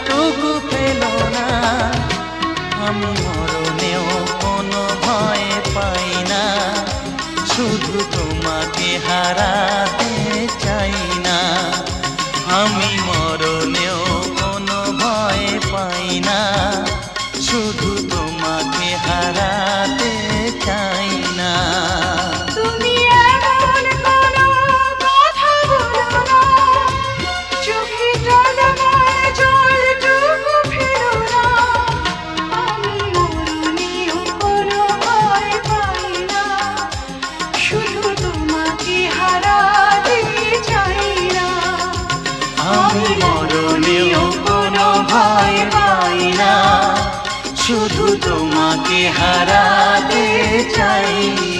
যেটুকু পেল না। আমি মরণেও কোনো ভয় পাই না। শুধু তোমাকে হারাতে শুধু তোমাকে হারাতে চাই।